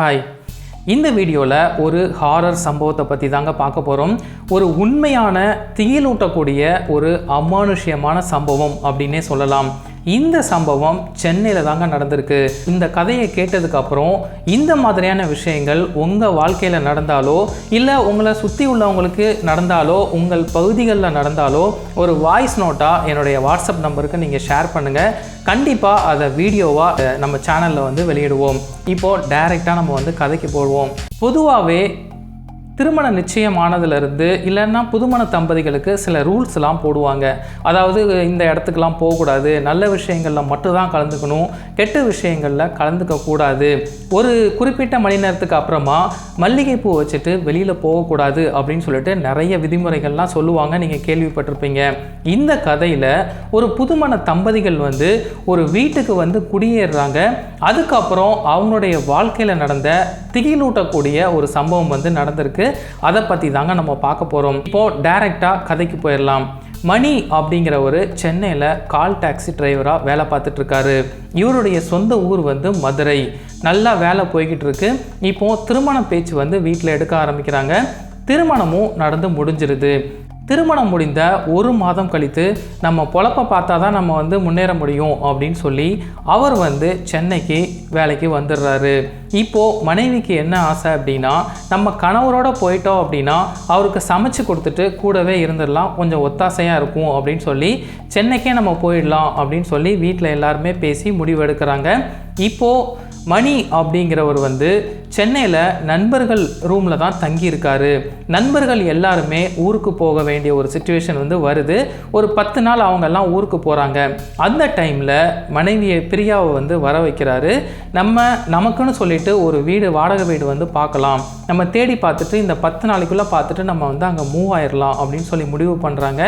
Hi இந்த வீடியோவில் ஒரு ஹாரர் சம்பவத்தை பற்றி தாங்க பார்க்க போகிறோம் ஒரு உண்மையான திகிலூட்டக்கூடிய ஒரு அமானுஷ்யமான சம்பவம் அப்படின்னே சொல்லலாம். இந்த சம்பவம் சென்னையில் தாங்க நடந்திருக்கு. இந்த கதையை கேட்டதுக்கப்புறம் இந்த மாதிரியான விஷயங்கள் உங்கள் வாழ்க்கையில் நடந்தாலோ இல்லை உங்களை சுற்றி உள்ளவங்களுக்கு நடந்தாலோ உங்கள் பகுதிகளில் நடந்தாலோ ஒரு வாய்ஸ் நோட்டாக என்னுடைய வாட்ஸ்அப் நம்பருக்கு நீங்கள் ஷேர் பண்ணுங்கள் கண்டிப்பாக அதை வீடியோவாக நம்ம சேனலில் வந்து வெளியிடுவோம். இப்போது டைரெக்டாக நம்ம வந்து கதைக்கு போடுவோம். பொதுவாகவே திருமண நிச்சயமானதுலேருந்து இல்லைன்னா புதுமண தம்பதிகளுக்கு சில ரூல்ஸ்லாம் போடுவாங்க. அதாவது இந்த இடத்துக்குலாம் போகக்கூடாது நல்ல விஷயங்களில் மட்டும்தான் கலந்துக்கணும் கெட்ட விஷயங்களில் கலந்துக்கக்கூடாது ஒரு குறிப்பிட்ட மணி நேரத்துக்கு அப்புறமா மல்லிகைப்பூ வச்சுட்டு வெளியில் போகக்கூடாது அப்படின்னு சொல்லிட்டு நிறைய விதிமுறைகள்லாம் சொல்லுவாங்க நீங்கள் கேள்விப்பட்டிருப்பீங்க. இந்த கதையில் ஒரு புதுமண தம்பதிகள் வந்து ஒரு வீட்டுக்கு வந்து குடியேறுறாங்க. அதுக்கப்புறம் அவங்களுடைய வாழ்க்கையில் நடந்த திகிலூட்டக்கூடிய ஒரு சம்பவம் வந்து நடந்திருக்கு. அதை பற்றி தாங்க நம்ம பார்க்க போகிறோம் இப்போது டைரெக்டாக கதைக்கு போயிடலாம். மணி அப்படிங்கிற ஒரு சென்னையில் கால் டாக்ஸி டிரைவராக வேலை பார்த்துட்ருக்காரு இவருடைய சொந்த ஊர் வந்து மதுரை. நல்லா வேலை போய்கிட்டு இருக்கு. இப்போது திருமண பேச்சு வந்து வீட்டில் எடுக்க ஆரம்பிக்கிறாங்க. திருமணமும் நடந்து முடிஞ்சிருது. திருமணம் முடிந்த ஒரு மாதம் கழித்து நம்ம பொழப்ப பார்த்தா தான் நம்ம வந்து முன்னேற முடியும் அப்படின்னு சொல்லி அவர் வந்து சென்னைக்கு வேலைக்கு வந்துடுறாரு. இப்போது மனைவிக்கு என்ன ஆசை அப்படின்னா நம்ம கணவரோட போயிட்டோம் அப்படின்னா அவருக்கு சமைச்சு கொடுத்துட்டு கூடவே இருந்துடலாம். கொஞ்சம் ஒத்தாசையாக இருக்கும் அப்படின்னு சொல்லி சென்னைக்கே நம்ம போயிடலாம் அப்படின்னு சொல்லி வீட்டில் எல்லாருமே பேசி முடிவெடுக்கிறாங்க. இப்போது மணி அப்படிங்கிறவர் வந்து சென்னையில் நண்பர்கள் ரூமில் தான் தங்கியிருக்காரு. நண்பர்கள் எல்லாருமே ஊருக்கு போக வேண்டிய ஒரு சுச்சுவேஷன் வந்து வருது. ஒரு பத்து நாள் அவங்கெல்லாம் ஊருக்கு போகிறாங்க அந்த டைமில் மனைவியை பிரியாவை வந்து வர வைக்கிறாரு. நம்ம நமக்குன்னு சொல்லிட்டு ஒரு வீடு வாடகை வீடு வந்து பார்க்கலாம். நம்ம தேடி பார்த்துட்டு இந்த பத்து நாளைக்குள்ளே பார்த்துட்டு நம்ம வந்து அங்கே மூவ் ஆயிடலாம் அப்படின்னு சொல்லி முடிவு பண்ணுறாங்க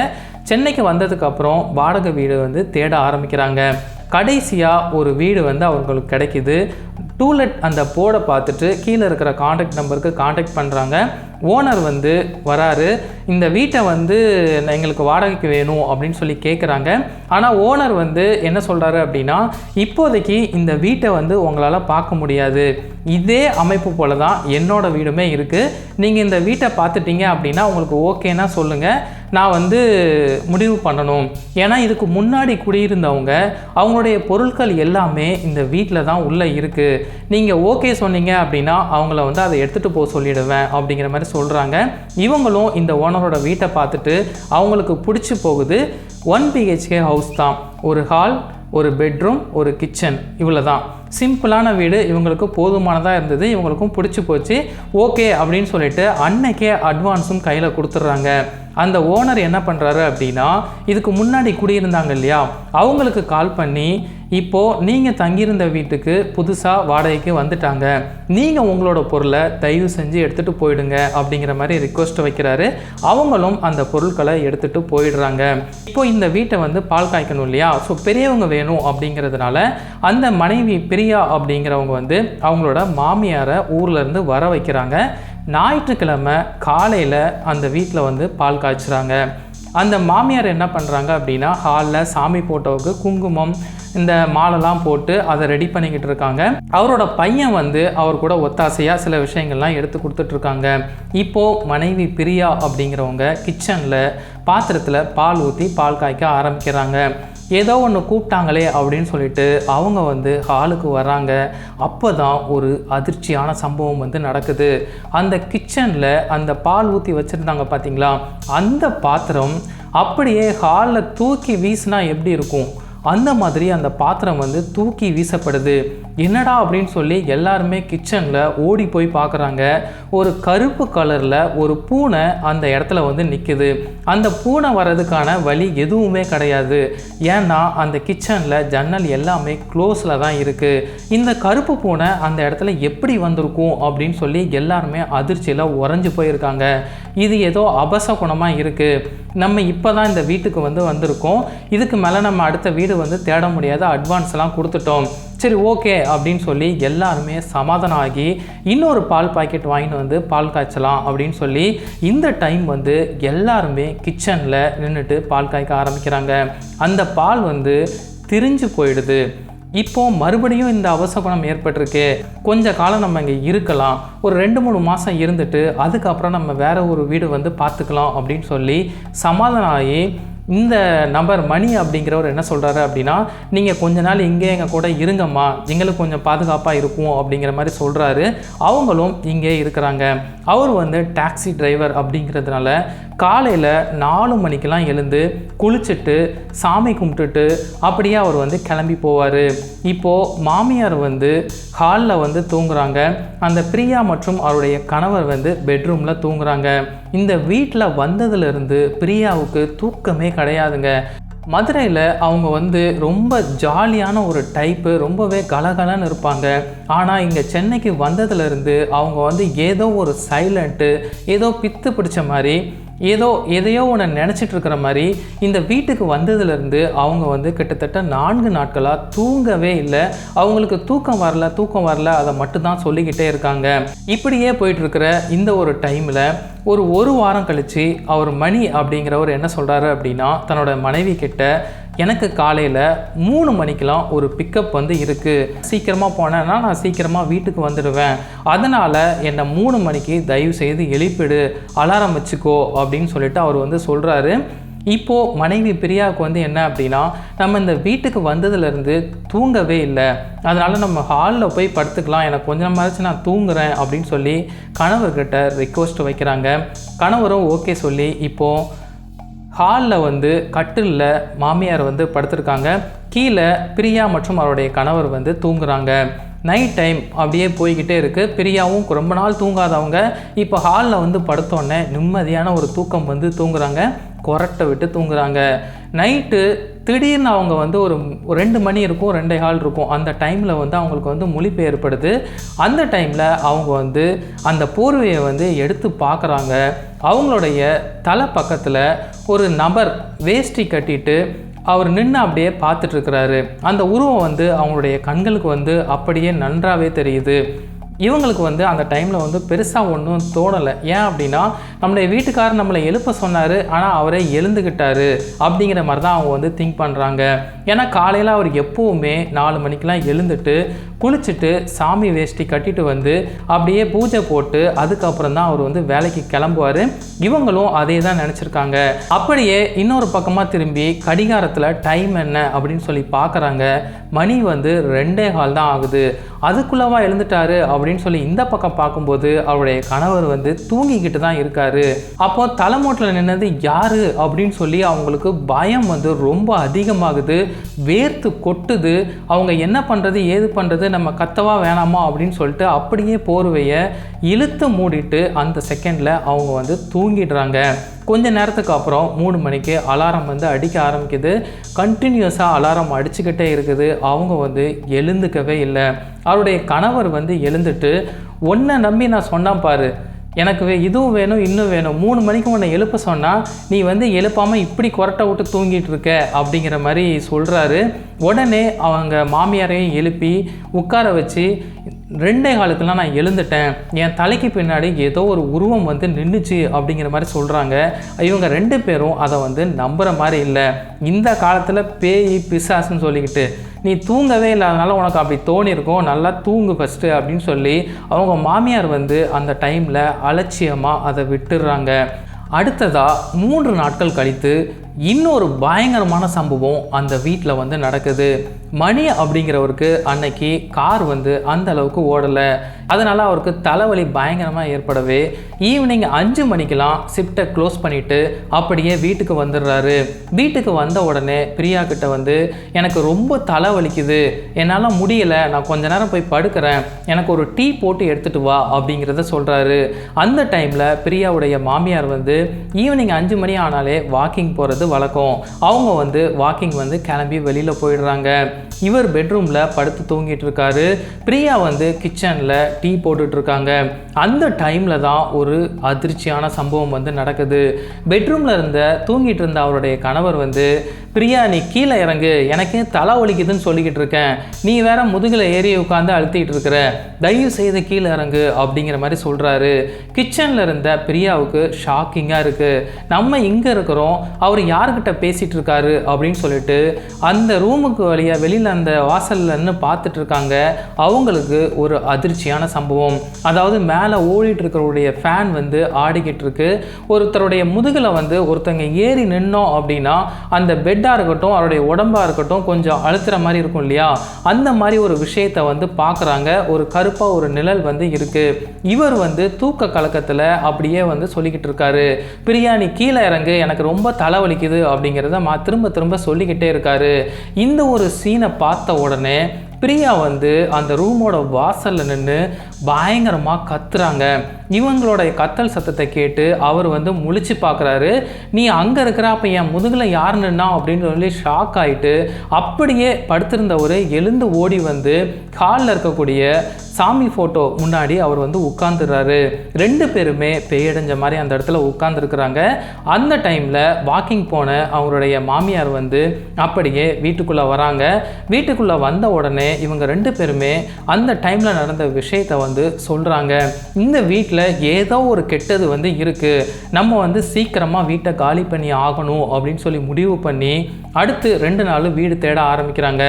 சென்னைக்கு வந்ததுக்கப்புறம் வாடகை வீடு வந்து தேட ஆரம்பிக்கிறாங்க. கடைசியாக ஒரு வீடு வந்து அவங்களுக்கு கிடைக்கிது. டூலெட் அந்த போர்டை பார்த்துட்டு கீழே இருக்கிற காண்டாக்ட் நம்பருக்கு காண்டாக்ட் பண்ணுறாங்க ஓனர் வந்து வராரு. இந்த வீட்டை வந்து எங்களுக்கு வாடகைக்கு வேணும் அப்படின்னு சொல்லி கேட்குறாங்க ஆனால் ஓனர் வந்து என்ன சொல்கிறாரு அப்படின்னா இப்போதைக்கு இந்த வீட்டை வந்து உங்களால் பார்க்க முடியாது. இதே அமைப்பு போல தான் என்னோட வீடுமே இருக்குது நீங்கள் இந்த வீட்டை பார்த்துட்டீங்க அப்படின்னா உங்களுக்கு ஓகேனா சொல்லுங்கள் நான் வந்து முடிவு பண்ணணும். ஏன்னா இதுக்கு முன்னாடி குடியிருந்தவங்க அவங்களுடைய பொருட்கள் எல்லாமே இந்த வீட்டில் தான் உள்ளே இருக்குது நீங்கள் ஓகே சொன்னீங்க அப்படின்னா அவங்கள வந்து அதை எடுத்துகிட்டு போக சொல்லிடுவேன் அப்படிங்கிற மாதிரி சொல்கிறாங்க இவங்களும் இந்த ஓனரோட வீட்டை பார்த்துட்டு அவங்களுக்கு பிடிச்சி போகுது. ஒன் பிஹெச்கே ஹவுஸ் தான். ஒரு ஹால் ஒரு பெட்ரூம் ஒரு கிச்சன் இவ்வளோ தான் சிம்பிளான வீடு. இவங்களுக்கு போதுமானதாக இருந்தது. இவங்களுக்கும் பிடிச்சி போச்சு. ஓகே அப்படின்னு சொல்லிட்டு அன்னைக்கே அட்வான்ஸும் கையில் கொடுத்துட்றாங்க. அந்த ஓனர் என்ன பண்ணுறாரு அப்படின்னா இதுக்கு முன்னாடி குடியிருந்தாங்க இல்லையா? அவங்களுக்கு கால் பண்ணி இப்போது நீங்கள் தங்கியிருந்த வீட்டுக்கு புதுசாக வாடகைக்கு வந்துட்டாங்க. நீங்கள் உங்களோட பொருளை தயவு செஞ்சு எடுத்துகிட்டு போயிடுங்க அப்படிங்கிற மாதிரி ரிக்வஸ்ட் வைக்கிறாரு. அவங்களும் அந்த பொருட்களை எடுத்துகிட்டு போயிடுறாங்க. இப்போ இந்த வீட்டை வந்து பால் காய்க்கணும் இல்லையா? ஸோ பெரியவங்க வேணும் அப்படிங்கிறதுனால அந்த மனைவி பிரியா அப்படிங்கிறவங்க வந்து அவங்களோட மாமியாரை ஊர்லேருந்து வர வைக்கிறாங்க. ஞாயிற்றுக்கிழமை காலையில் அந்த வீட்டில் வந்து பால் காய்ச்சுறாங்க. அந்த மாமியார் என்ன பண்ணுறாங்க அப்படின்னா ஹாலில் சாமி போட்டோவுக்கு குங்குமம் இந்த மாலைலாம் போட்டு அதை ரெடி பண்ணிக்கிட்டு இருக்காங்க. அவரோட பையன் வந்து அவர் கூட ஒத்தாசையாக சில விஷயங்கள்லாம் எடுத்து கொடுத்துட்ருக்காங்க இப்போது மனைவி பிரியா அப்படிங்கிறவங்க கிச்சனில் பாத்திரத்தில் பால் ஊற்றி பால் காய்க்க ஆரம்பிக்கிறாங்க. ஏதோ ஒன்று கூப்பிட்டாங்களே அப்படின்னு சொல்லிட்டு அவங்க வந்து ஹாலுக்கு வராங்க அப்போ தான் ஒரு அதிர்ச்சியான சம்பவம் வந்து நடக்குது. அந்த கிச்சனில் அந்த பால் ஊற்றி வச்சுருந்தாங்க பார்த்தீங்களா அந்த பாத்திரம் அப்படியே ஹாலில் தூக்கி வீசினா எப்படி இருக்கும்? அந்த மாதிரி அந்த பாத்திரம் வந்து தூக்கி வீசப்படுது. என்னடா அப்படின்னு சொல்லி எல்லாருமே கிச்சனில் ஓடி போய் பார்க்குறாங்க ஒரு கருப்பு கலரில் ஒரு பூனை அந்த இடத்துல வந்து நிற்குது அந்த பூனை வர்றதுக்கான வழி எதுவுமே கிடையாது. ஏன்னா அந்த கிச்சனில் ஜன்னல் எல்லாமே க்ளோஸில் தான் இருக்குது இந்த கருப்பு பூனை அந்த இடத்துல எப்படி வந்திருக்கும் அப்படின்னு சொல்லி எல்லாருமே அதிர்ச்சியில் உறைஞ்சு போயிருக்காங்க. இது ஏதோ அபச குணமாக இருக்குது நம்ம இப்போ தான் இந்த வீட்டுக்கு வந்து வந்திருக்கோம். இதுக்கு மேலே நம்ம அடுத்த வீடு வந்து தேட முடியாத அட்வான்ஸ்லாம் கொடுத்துட்டோம். சரி ஓகே அப்படின்னு சொல்லி எல்லாருமே சமாதானம் ஆகி இன்னொரு பால் பாக்கெட் வாங்கிட்டு வந்து பால் காய்ச்சலாம் அப்படின்னு சொல்லி இந்த டைம் வந்து எல்லாருமே கிச்சனில் நின்றுட்டு பால் காய்க்க ஆரம்பிக்கிறாங்க. அந்த பால் வந்து திரிஞ்சு போயிடுது. இப்போ மறுபடியும் இந்த அவசகுணம் ஏற்பட்டிருக்கு. கொஞ்ச காலம் நம்ம இங்கே இருக்கலாம். ஒரு ரெண்டு மூணு மாதம் இருந்துட்டு அதுக்கப்புறம் நம்ம வேற ஒரு வீடு வந்து பார்த்துக்கலாம் அப்படின்னு சொல்லி சமாதானம் ஆகி இந்த நபர் மணி அப்படிங்கிறவர் என்ன சொல்கிறாரு அப்படின்னா நீங்கள் கொஞ்ச நாள் இங்கே எங்கள் கூட இருங்கம்மா. எங்களுக்கு கொஞ்சம் பாதுகாப்பாக இருக்கும் அப்படிங்கிற மாதிரி சொல்கிறாரு அவங்களும் இங்கே இருக்கிறாங்க. அவர் வந்து டாக்ஸி டிரைவர் அப்படிங்கிறதுனால காலையில் நாலு மணிக்கெலாம் எழுந்து குளிச்சுட்டு சாமி கும்பிட்டுட்டு அப்படியே அவர் வந்து கிளம்பி போவார். இப்போது மாமியார் வந்து ஹாலில் வந்து தூங்குறாங்க. அந்த பிரியா மற்றும் அவருடைய கணவர் வந்து பெட்ரூமில் தூங்குறாங்க. இந்த வீட்டில் வந்ததுலேருந்து பிரியாவுக்கு தூக்கமே கிடையாதுங்க. மதுரையில் அவங்க வந்து ரொம்ப ஜாலியான ஒரு டைப்பு ரொம்பவே கலகலன்னு இருப்பாங்க. ஆனால் இங்கே சென்னைக்கு வந்ததுலேருந்து அவங்க வந்து ஏதோ ஒரு சைலண்ட்டு ஏதோ பித்து பிடிச்ச மாதிரி ஏதோ எதையோ ஒன்று நினச்சிட்டு இருக்கிற மாதிரி இந்த வீட்டுக்கு வந்ததுலேருந்து அவங்க வந்து கிட்டத்தட்ட நான்கு நாட்களாக தூங்கவே இல்லை. அவங்களுக்கு தூக்கம் வரல தூக்கம் வரல அதை மட்டும்தான் சொல்லிக்கிட்டே இருக்காங்க. இப்படியே போயிட்டுருக்கிற இந்த ஒரு டைமில் ஒரு ஒரு வாரம் கழித்து அவர் மணி அப்படிங்கிறவர் என்ன சொல்கிறாரு அப்படின்னா தன்னோட மனைவி கிட்ட எனக்கு காலையில் மூணு மணிக்கெலாம் ஒரு பிக்கப் வந்து இருக்குது சீக்கிரமாக போனேன்னா நான் சீக்கிரமாக வீட்டுக்கு வந்துடுவேன். அதனால் என்னை மூணு மணிக்கு தயவு செய்து எழுப்பிடு அலாரம் வச்சுக்கோ அப்படின்னு சொல்லிட்டு அவர் வந்து சொல்கிறாரு இப்போது மனைவி பிரியாவுக்கு வந்து என்ன அப்படின்னா நம்ம இந்த வீட்டுக்கு வந்ததுலேருந்து தூங்கவே இல்லை. அதனால் நம்ம ஹாலில் போய் படுத்துக்கலாம். எனக்கு கொஞ்ச நேரமாச்சு நான் தூங்குறேன் அப்படின்னு சொல்லி கணவர்கிட்ட ரிக்வஸ்ட் வைக்கிறாங்க. கணவரும் ஓகே சொல்லி இப்போது ஹாலில் வந்து கட்டிலில் மாமியார் வந்து படுத்திருக்காங்க. கீழே பிரியா மற்றும் அவருடைய கணவர் வந்து தூங்குறாங்க. நைட் டைம் அப்படியே போய்கிட்டே இருக்குது பிரியாவும் ரொம்ப நாள் தூங்காதவங்க. இப்போ ஹாலில் வந்து படுத்தோடனே நிம்மதியான ஒரு தூக்கம் வந்து தூங்குறாங்க. கொரட்டை விட்டு தூங்குறாங்க. நைட்டு திடீர்னு அவங்க வந்து ஒரு ரெண்டு மணி இருக்கும் ரெண்டே ஹால் இருக்கும். அந்த டைமில் வந்து அவங்களுக்கு வந்து முழிப்பு ஏற்படுது. அந்த டைமில் அவங்க வந்து அந்த போர்வையை வந்து எடுத்து பார்க்குறாங்க. அவங்களுடைய தலை பக்கத்தில் ஒரு நபர் வேஷ்டி கட்டிட்டு அவர் நின்று அப்படியே பார்த்துட்ருக்கிறாரு அந்த உருவம் வந்து அவங்களுடைய கண்களுக்கு வந்து அப்படியே நன்றாகவே தெரியுது. இவங்களுக்கு வந்து அந்த டைமில் வந்து பெருசாக ஒன்றும் தோணலை. ஏன் அப்படின்னா நம்மளுடைய வீட்டுக்காரர் நம்மளை எழுப்ப சொன்னார் ஆனால் அவரே எழுந்துக்கிட்டாரு அப்படிங்கிற மாதிரி தான் அவங்க வந்து திங்க் பண்ணுறாங்க ஏன்னா காலையில் அவர் எப்போவுமே நாலு மணிக்கெலாம் எழுந்துட்டு குளிச்சுட்டு சாமி வேஷ்டி கட்டிட்டு வந்து அப்படியே பூஜை போட்டு அதுக்கப்புறம் தான் அவர் வந்து வேலைக்கு கிளம்புவார். இவங்களும் அதே தான் நினச்சிருக்காங்க. அப்படியே இன்னொரு பக்கமாக திரும்பி கடிகாரத்தில் டைம் என்ன அப்படின்னு சொல்லி பார்க்குறாங்க மணி வந்து ரெண்டே கால் தான் ஆகுது. அதுக்குள்ளவா எழுந்துட்டாரு அப்படின்னு சொல்லி இந்த பக்கம் பார்க்கும்போது அவருடைய கணவர் வந்து தூங்கிக்கிட்டு தான் இருக்காரு. அப்போ தலைமோட்டில் நின்னது யாரு அப்படின்னு சொல்லி அவங்களுக்கு பயம் வந்து ரொம்ப அதிகமாகுது. வேர்த்து கொட்டுது. அவங்க என்ன பண்ணுறது ஏது பண்ணுறது நம்ம கத்தவா வேணாமா அப்படின்னு சொல்லிட்டு அப்படியே போர்வையை இழுத்து மூடிட்டு அந்த செகண்டில் அவங்க வந்து தூங்கிடுறாங்க. கொஞ்ச நேரத்துக்கு அப்புறம் மூணு மணிக்கு அலாரம் வந்து அடிக்க ஆரம்பிக்குது. கண்டினியூஸாக அலாரம் அடிச்சுக்கிட்டே இருக்குது. அவங்க வந்து எழுந்துக்கவே இல்லை. அவருடைய கணவர் வந்து எழுந்துட்டு ஒன்றை நம்பி நான் சொன்னேன் பாரு. எனக்கு வே இதுவும் வேணும் இன்னும் வேணும். மூணு மணிக்கு உன்னை எழுப்ப சொன்னால் நீ வந்து எழுப்பாமல் இப்படி கொரட்டை விட்டு தூங்கிட்டு இருக்க அப்படிங்கிற மாதிரி சொல்கிறாரு உடனே அவங்க மாமியாரையும் எழுப்பி உட்கார வச்சு ரெண்டே காலத்துலாம் நான் எழுந்துட்டேன். என் தலைக்கு பின்னாடி ஏதோ ஒரு உருவம் வந்து நின்றுச்சு அப்படிங்கிற மாதிரி சொல்கிறாங்க இவங்க ரெண்டு பேரும் அதை வந்து நம்புகிற மாதிரி இல்லை. இந்த காலத்தில் பேய் பிசாசுன்னு சொல்லிக்கிட்டு நீ தூங்கவே இல்லாதனால உனக்கு அப்படி தோணியிருக்கும் நல்லா தூங்கு ஃபஸ்ட்டு அப்படின்னு சொல்லி அவங்க மாமியார் வந்து அந்த டைமில் அலட்சியமாக அதை விட்டுடுறாங்க அடுத்ததாக மூன்று நாட்கள் கழித்து இன்னொரு பயங்கரமான சம்பவம் அந்த வீட்டில் வந்து நடக்குது. மணி அப்படிங்கிறவருக்கு அன்னைக்கு கார் வந்து அந்த அளவுக்கு ஓடலை. அதனால் அவருக்கு தலைவலி பயங்கரமாக ஏற்படவே ஈவினிங் அஞ்சு மணிக்கெலாம் ஷிஃப்ட்டை க்ளோஸ் பண்ணிவிட்டு அப்படியே வீட்டுக்கு வந்துடுறாரு. வீட்டுக்கு வந்த உடனே பிரியா கிட்ட வந்து எனக்கு ரொம்ப தலைவலிக்குது. என்னால் முடியலை. நான் கொஞ்ச நேரம் போய் படுக்கிறேன். எனக்கு ஒரு டீ போட்டு எடுத்துகிட்டு வா அப்படிங்கிறத சொல்கிறாரு அந்த டைமில் பிரியாவுடைய மாமியார் வந்து ஈவினிங் அஞ்சு மணி ஆனாலே வாக்கிங் போகிறது வழக்கம் அவங்க வந்து வாக்கிங் வந்து கிளம்பி வெளியில் போயிடுறாங்க. இவர் பெட்ரூமில் படுத்து தூங்கிட்டு இருக்காரு பிரியா வந்து கிச்சனில் டீ போட்டுட்டு இருக்காங்க அந்த டைமில் தான் ஒரு அதிர்ச்சியான சம்பவம் வந்து நடக்குது. பெட்ரூமில் இருந்த தூங்கிட்டு இருந்த அவருடைய கணவர் வந்து பிரியா நீ கீழே இறங்கு. எனக்கே தலை ஒலிக்குதுன்னு சொல்லிக்கிட்டு இருக்கேன் நீ வேற முதுகில் ஏறி உட்காந்து அழுத்திட்டு இருக்கிற தயவு செய்து கீழே இறங்கு அப்படிங்கிற மாதிரி சொல்கிறாரு கிச்சனில் இருந்த பிரியாவுக்கு ஷாக்கிங்காக இருக்குது நம்ம இங்கே இருக்கிறோம். அவர் யார்கிட்ட பேசிகிட்டு இருக்காரு அப்படின்னு சொல்லிட்டு அந்த ரூமுக்கு வழியாக வெளியில் அந்த வாசல்லன்னு நின்று பார்த்துட்டு இருக்காங்க அவங்களுக்கு ஒரு அதிர்ச்சியான சம்பவம். அதாவது மேலே ஓடிட்டு இருக்கிறவருடைய ஃபேன் வந்து ஆடிக்கிட்டு இருக்கு ஒருத்தருடைய முதுகில் வந்து ஒருத்தங்க ஏறி நின்னோம் அப்படின்னா அந்த பெட்டாக இருக்கட்டும் அவருடைய உடம்பாக இருக்கட்டும் கொஞ்சம் அழுத்துற மாதிரி இருக்கும் இல்லையா? அந்த மாதிரி ஒரு விஷயத்தை வந்து பார்க்குறாங்க ஒரு கருப்பாக ஒரு நிழல் வந்து இருக்குது இவர் வந்து தூக்க கலக்கத்தில் அப்படியே வந்து சொல்லிக்கிட்டு இருக்காரு பிரியாணி கீழே இறங்கு எனக்கு ரொம்ப தலைவலிக்குது அப்படிங்கிறத மா திரும்ப திரும்ப சொல்லிக்கிட்டே இருக்காரு. இந்த ஒரு சீனை பார்த்த உடனே பிரியா வந்து அந்த ரூமோட வாசலில் நின்று பயங்கரமாக கத்துறாங்க. இவங்களோட கத்தல் சத்தத்தை கேட்டு அவர் வந்து முழிச்சு பார்க்குறாரு நீ அங்கே இருக்கிற அப்போ என் முதுகில் யார் நின்னா? அப்படின்னு சொல்லி ஷாக் ஆகிட்டு அப்படியே படுத்திருந்தவர் எழுந்து ஓடி வந்து காலில் இருக்கக்கூடிய சாமி ஃபோட்டோ முன்னாடி அவர் வந்து உட்காந்துடுறாரு ரெண்டு பேருமே பேயடைஞ்ச மாதிரி அந்த இடத்துல உட்காந்துருக்குறாங்க அந்த டைமில் வாக்கிங் போன அவருடைய மாமியார் வந்து அப்படியே வீட்டுக்குள்ளே வராங்க. வீட்டுக்குள்ளே வந்த உடனே இவங்க ரெண்டு பேருமே அந்த டைமில் நடந்த விஷயத்தை வந்து சொல்கிறாங்க இந்த வீட்டில் ஏதோ ஒரு கெட்டது வந்து இருக்குது நம்ம வந்து சீக்கிரமாக வீட்டை காலி பண்ணி ஆகணும் அப்படின்னு சொல்லி முடிவு பண்ணி அடுத்து ரெண்டு நாள் வீடு தேட ஆரம்பிக்கிறாங்க.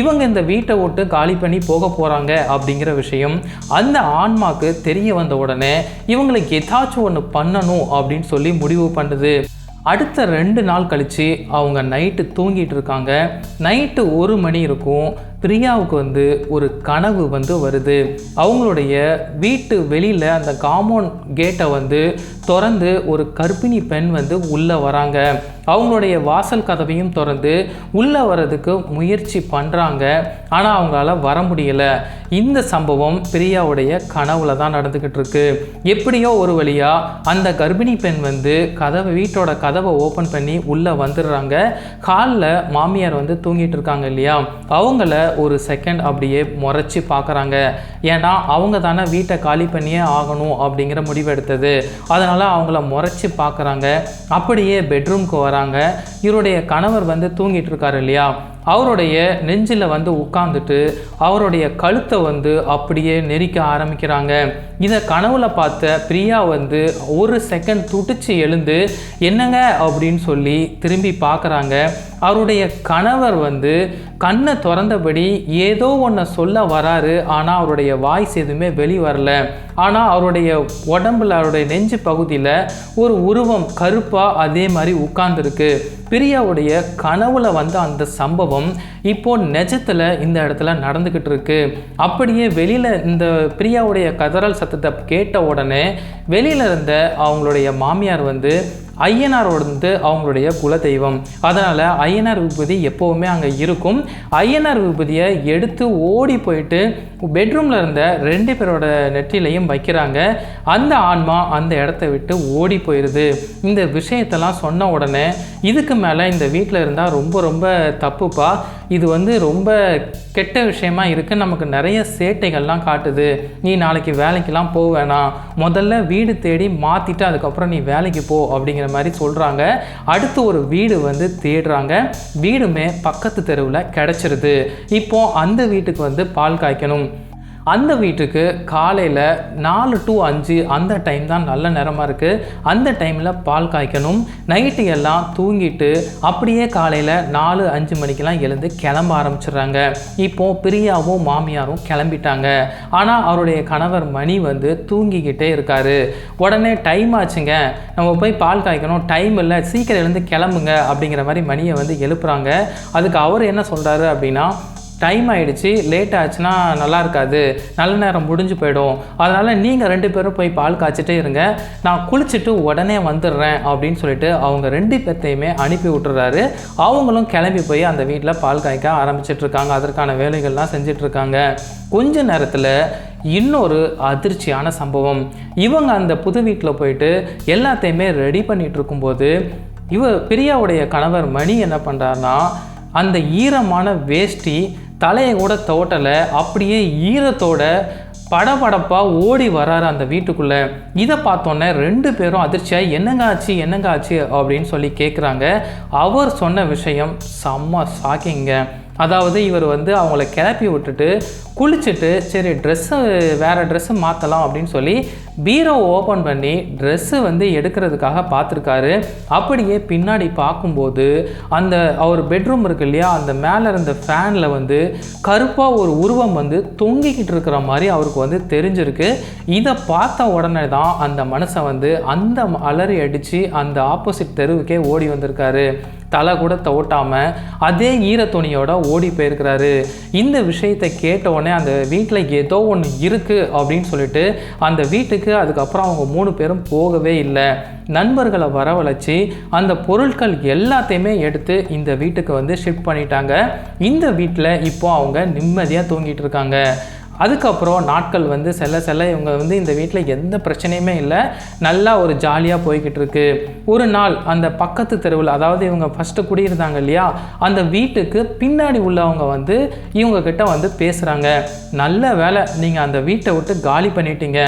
இவங்க இந்த வீட்டை விட்டு காலி பண்ணி போக போகிறாங்க அப்படிங்கிற விஷயம் அந்த ஆன்மாக்கு தெரிய வந்த உடனே இவங்களுக்கு ஏதாச்சும் ஒன்று பண்ணணும் அப்படின்னு சொல்லி முடிவு பண்ணுது. அடுத்த ரெண்டு நாள் கழித்து அவங்க நைட்டு தூங்கிட்டு இருக்காங்க. நைட்டு ஒரு மணி இருக்கும். பிரியாவுக்கு வந்து ஒரு கனவு வந்து வருது. அவங்களுடைய வீட்டு வெளியில் அந்த காம்பவுண்ட் கேட்டை வந்து திறந்து ஒரு கர்ப்பிணி பெண் வந்து உள்ளே வராங்க. அவங்களுடைய வாசல் கதவையும் திறந்து உள்ளே வர்றதுக்கு முயற்சி பண்ணுறாங்க ஆனால் அவங்களால வர முடியல. இந்த சம்பவம் பிரியாவுடைய கனவுல தான் நடந்துக்கிட்டு இருக்கு. எப்படியோ ஒரு வழியாக அந்த கர்ப்பிணி பெண் வந்து கதவை வீட்டோட கதவை ஓப்பன் பண்ணி உள்ளே வந்துடுறாங்க. காலில் மாமியார் வந்து தூங்கிட்டு இருக்காங்க இல்லையா? அவங்கள ஒரு செகண்ட் அப்படியே முறைச்சி பார்க்குறாங்க. ஏன்னா அவங்க தானே வீட்டை காலி பண்ணியே ஆகணும் அப்படிங்கிற முடிவு எடுத்தது. அதனால் அவங்கள முறைச்சி பார்க்குறாங்க. அப்படியே பெட்ரூம்க்கு வராங்க. இவருடைய கணவர் வந்து தூங்கிட்டு இருக்காரு இல்லையா? அவருடைய நெஞ்சில் வந்து உட்காந்துட்டு அவருடைய கழுத்தை வந்து அப்படியே நெரிக்க ஆரம்பிக்கிறாங்க. இதை கனவுல பார்த்த பிரியா வந்து ஒரு செகண்ட் துடிச்சு எழுந்து என்னங்க? அப்படின்னு சொல்லி திரும்பி பார்க்குறாங்க. அவருடைய கணவர் வந்து கண்ணை திறந்தபடி ஏதோ ஒன்று சொல்ல வராரு. ஆனால் அவருடைய வாய்ஸ் எதுவுமே வெளி வரல. ஆனால் அவருடைய உடம்புல அவருடைய நெஞ்சு பகுதியில் ஒரு உருவம் கருப்பாக அதே மாதிரி உட்கார்ந்துருக்கு. பிரியாவுடைய கனவுல வந்த அந்த சம்பவம் இப்போ நெஜத்தில் இந்த இடத்துல நடந்துக்கிட்டு இருக்கு அப்படியே வெளியில் இந்த பிரியாவுடைய கதறல் சத்தத்தை கேட்ட உடனே வெளியில் இருந்த அவங்களுடைய மாமியார் வந்து ஐயனார் வந்து அவங்களுடைய குலதெய்வம். அதனால் ஐயனார் விபூதி எப்போவுமே அங்கே இருக்கும். ஐயனார் விபூதியை எடுத்து ஓடி போயிட்டு பெட்ரூமில் இருந்த ரெண்டு பேரோட நெற்றிலையும் வைக்கிறாங்க. அந்த ஆன்மா அந்த இடத்த விட்டு ஓடி போயிடுது இந்த விஷயத்தெல்லாம் சொன்ன உடனே இதுக்கு மேலே இந்த வீட்டில் இருந்தால் ரொம்ப ரொம்ப தப்புப்பா. இது வந்து ரொம்ப கெட்ட விஷயமா இருக்குது நமக்கு நிறைய சேட்டைகள்லாம் காட்டுது. நீ நாளைக்கு வேலைக்கெல்லாம் போக வேணாம். முதல்ல வீடு தேடி மாற்றிட்டு அதுக்கப்புறம் நீ வேலைக்கு போ அப்படிங்கிற மாதிரி சொல்கிறாங்க அடுத்து ஒரு வீடு வந்து தேடுறாங்க. வீடுமே பக்கத்து தெருவில் கிடச்சிருது. இப்போ அந்த வீட்டுக்கு வந்து பால் காய்க்கணும். அந்த வீட்டுக்கு காலையில் நாலு டு அஞ்சு அந்த டைம் தான் நல்ல நேரமாக இருக்குது அந்த டைமில் பால் காய்க்கணும். நைட்டு எல்லாம் தூங்கிட்டு அப்படியே காலையில் நாலு அஞ்சு மணிக்கெல்லாம் எழுந்து கிளம்ப ஆரம்பிச்சிடுறாங்க. இப்போது பிரியாவும் மாமியாரும் கிளம்பிட்டாங்க. ஆனால் அவருடைய கணவர் மணி வந்து தூங்கிக்கிட்டே இருக்காரு. உடனே டைம் ஆச்சுங்க. நம்ம போய் பால் காய்க்கணும். டைம் இல்லை. சீக்கிரம் எழுந்து கிளம்புங்க அப்படிங்கிற மாதிரி மணியை வந்து எழுப்புறாங்க. அதுக்கு அவர் என்ன சொல்கிறாரு அப்படின்னா டைம் ஆகிடுச்சு லேட் ஆச்சுன்னா நல்லா இருக்காது நல்ல நேரம் முடிஞ்சு போயிடும். அதனால் நீங்கள் ரெண்டு பேரும் போய் பால் காய்ச்சிட்டே இருங்க. நான் குளிச்சுட்டு உடனே வந்துடுறேன் அப்படின்னு சொல்லிட்டு அவங்க ரெண்டு பேர்த்தையுமே அனுப்பி விட்டுறாரு. அவங்களும் கிளம்பி போய் அந்த வீட்டில் பால் காய்க்க ஆரம்பிச்சிட்ருக்காங்க அதற்கான வேலைகள்லாம் செஞ்சிட்ருக்காங்க கொஞ்ச நேரத்தில் இன்னொரு அதிர்ச்சியான சம்பவம். இவங்க அந்த புது வீட்டில் போயிட்டு எல்லாத்தையுமே ரெடி பண்ணிட்டு இருக்கும்போது இவ பிரியாவுடைய கணவர் மணி என்ன பண்ணுறாருன்னா அந்த ஈரமான வேஷ்டி தலையை கூட தோட்டலை அப்படியே ஈரத்தோட படபடப்பாக ஓடி வராரு அந்த வீட்டுக்குள்ளே. இதை பார்த்தோன்னே ரெண்டு பேரும் அதிர்ச்சியாக என்னங்க ஆச்சு? என்னங்க ஆச்சு? அப்படின்னு சொல்லி கேட்குறாங்க அவர் சொன்ன விஷயம் செம்ம ஷாக்கிங்க அதாவது இவர் வந்து அவங்கள கிளப்பி விட்டுட்டு குளிச்சுட்டு சரி ட்ரெஸ்ஸு வேறு ட்ரெஸ்ஸு மாற்றலாம் அப்படின்னு சொல்லி பீரோ ஓப்பன் பண்ணி ட்ரெஸ்ஸு வந்து எடுக்கிறதுக்காக பார்த்துருக்காரு. அப்படியே பின்னாடி பார்க்கும்போது அந்த அவர் பெட்ரூம் இருக்கு இல்லையா அந்த மேலே இருந்த ஃபேனில் வந்து கருப்பாக ஒரு உருவம் வந்து தொங்கிக்கிட்டு இருக்கிற மாதிரி அவருக்கு வந்து தெரிஞ்சிருக்கு. இதை பார்த்த உடனே தான் அந்த மனசை வந்து அந்த அலறி அடித்து அந்த ஆப்போசிட் தெருவுக்கே ஓடி வந்திருக்காரு. தலை கூட தோட்டாமல் அதே ஈரத்துணியோட ஓடி போயிருக்கிறாரு. இந்த விஷயத்தை கேட்ட உடனே அந்த வீட்டில் ஏதோ ஒன்று இருக்குது அப்படின்னு சொல்லிட்டு அந்த வீட்டுக்கு அதுக்கப்புறம் அவங்க மூணு பேரும் போகவே இல்லை. நண்பர்களை வரவழைச்சி அந்த பொருட்கள் எல்லாத்தையுமே எடுத்து இந்த வீட்டுக்கு வந்து ஷிஃப்ட் பண்ணிட்டாங்க. இந்த வீட்டில் இப்போ அவங்க நிம்மதியாக தூங்கிட்டு இருக்காங்க. அதுக்கப்புறம் நாட்கள் வந்து செல்ல செல்ல இவங்க வந்து இந்த வீட்டில் எந்த பிரச்சனையுமே இல்லை. நல்லா ஒரு ஜாலியாக போய்கிட்டு இருக்கு. ஒரு நாள் அந்த பக்கத்து தெருவில் அதாவது இவங்க ஃபஸ்ட்டு குடியிருந்தாங்க இல்லையா? அந்த வீட்டுக்கு பின்னாடி உள்ளவங்க வந்து இவங்க கிட்ட வந்து பேசுகிறாங்க நல்ல வேலை நீங்கள் அந்த வீட்டை விட்டு காலி பண்ணிட்டீங்க.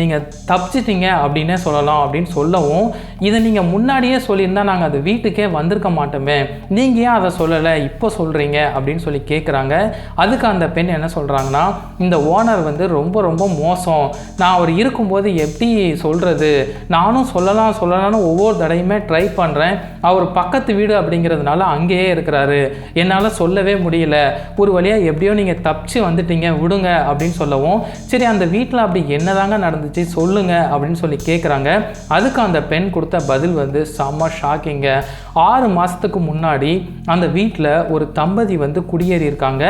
நீங்கள் தப்பிச்சிட்டீங்க அப்படின்னே சொல்லலாம் அப்படின்னு சொல்லவும் இதை நீங்கள் முன்னாடியே சொல்லியிருந்தால் நாங்கள் அந்த வீட்டுக்கே வந்திருக்க மாட்டோமே. நீங்கள் ஏன் அதை சொல்லலை? இப்போ சொல்கிறீங்க அப்படின்னு சொல்லி கேட்குறாங்க அதுக்கு அந்த பெண் என்ன சொல்கிறாங்கன்னா இந்த ஓனர் வந்து ரொம்ப ரொம்ப மோசம். நான் அவர் இருக்கும்போது எப்படி சொல்கிறது நானும் சொல்லலாம் சொல்லலாம்னு ஒவ்வொரு தடையுமே ட்ரை பண்ணுறேன் அவர் பக்கத்து வீடு அப்படிங்கிறதுனால அங்கேயே இருக்கிறாரு. என்னால் சொல்லவே முடியல. ஒரு வழியாக எப்படியோ நீங்கள் தப்பிச்சு வந்துட்டீங்க விடுங்க அப்படின்னு சொல்லவும் சரி அந்த வீட்டில் அப்படி என்னதாங்க நடந்துச்சு சொல்லுங்க அப்படின்னு சொல்லி கேட்குறாங்க அதுக்கு அந்த பெண் கொடுத்த பதில் வந்து செம்ம ஷாக்கிங்க ஆறு மாதத்துக்கு முன்னாடி அந்த வீட்டில் ஒரு தம்பதி வந்து குடியேறி இருக்காங்க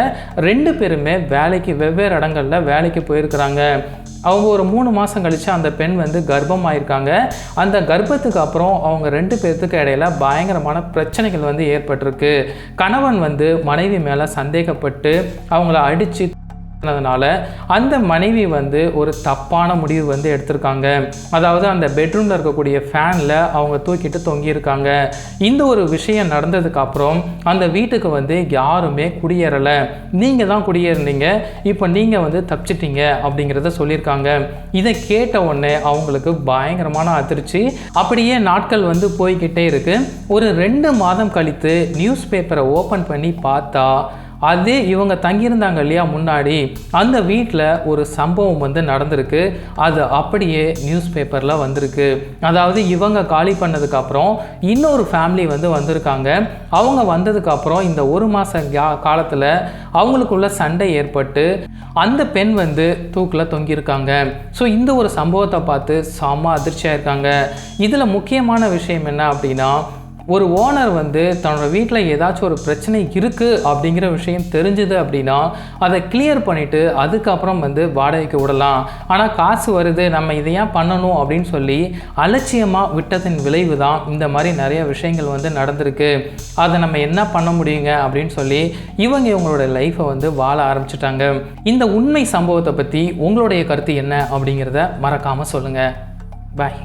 ரெண்டு பேருமே வேலைக்கு வெவ்வேறு இடங்களில் வேலைக்கு போயிருக்கிறாங்க. அவங்க ஒரு மூணு மாதம் கழித்து அந்த பெண் வந்து கர்ப்பமாயிருக்காங்க. அந்த கர்ப்பத்துக்கு அப்புறம் அவங்க ரெண்டு பேர்த்துக்கு இடையில பயங்கரமான பிரச்சனைகள் வந்து ஏற்பட்டிருக்கு. கணவன் வந்து மனைவி மேலே சந்தேகப்பட்டு அவங்கள அடித்து னால அந்த மனைவி வந்து ஒரு தப்பான முடிவு வந்து எடுத்திருக்காங்க. அதாவது அந்த பெட்ரூமில் இருக்கக்கூடிய ஃபேனில் அவங்க தூக்கிட்டு தொங்கியிருக்காங்க. இந்த ஒரு விஷயம் நடந்ததுக்கப்புறம் அந்த வீட்டுக்கு வந்து யாருமே குடியேறலை. நீங்கள் தான் குடியேறினீங்க. இப்போ நீங்கள் வந்து தப்பிச்சிட்டீங்க அப்படிங்கிறத சொல்லியிருக்காங்க. இதை கேட்ட உடனே அவங்களுக்கு பயங்கரமான அதிர்ச்சி. அப்படியே நாட்கள் வந்து போய்கிட்டே இருக்குது ஒரு ரெண்டு மாதம் கழித்து நியூஸ் பேப்பரை ஓப்பன் பண்ணி பார்த்தா அதே இவங்க தங்கியிருந்தாங்க இல்லையா முன்னாடி அந்த வீட்டில் ஒரு சம்பவம் வந்து நடந்திருக்கு. அது அப்படியே நியூஸ் பேப்பரில் வந்திருக்கு. அதாவது இவங்க காலி பண்ணதுக்கப்புறம் இன்னொரு ஃபேமிலி வந்து வந்திருக்காங்க. அவங்க வந்ததுக்கப்புறம் இந்த ஒரு மாத காலத்தில் அவங்களுக்குள்ள சண்டை ஏற்பட்டு அந்த பெண் வந்து தூக்கில் தொங்கியிருக்காங்க. ஸோ இந்த ஒரு சம்பவத்தை பார்த்து செம்ம அதிர்ச்சியாக இருக்காங்க. இதில் முக்கியமான விஷயம் என்ன அப்படின்னா ஒரு ஓனர் வந்து தன்னோட வீட்டில் ஏதாச்சும் ஒரு பிரச்சனை இருக்குது அப்படிங்கிற விஷயம் தெரிஞ்சுது அப்படின்னா அதை கிளியர் பண்ணிவிட்டு அதுக்கப்புறம் வந்து வாடகைக்கு விடலாம். ஆனால் காசு வருது நம்ம இதை ஏன் பண்ணணும் அப்படின்னு சொல்லி அலட்சியமாக விட்டதின் விளைவு தான் இந்த மாதிரி நிறைய விஷயங்கள் வந்து நடந்திருக்கு. அதை நம்ம என்ன பண்ண முடியுங்க அப்படின்னு சொல்லி இவங்க இவங்களோட லைஃப்பை வந்து வாழ ஆரம்பிச்சிட்டாங்க. இந்த உண்மை சம்பவத்தை பற்றி உங்களுடைய கருத்து என்ன அப்படிங்கிறத மறக்காமல் சொல்லுங்கள் பாய்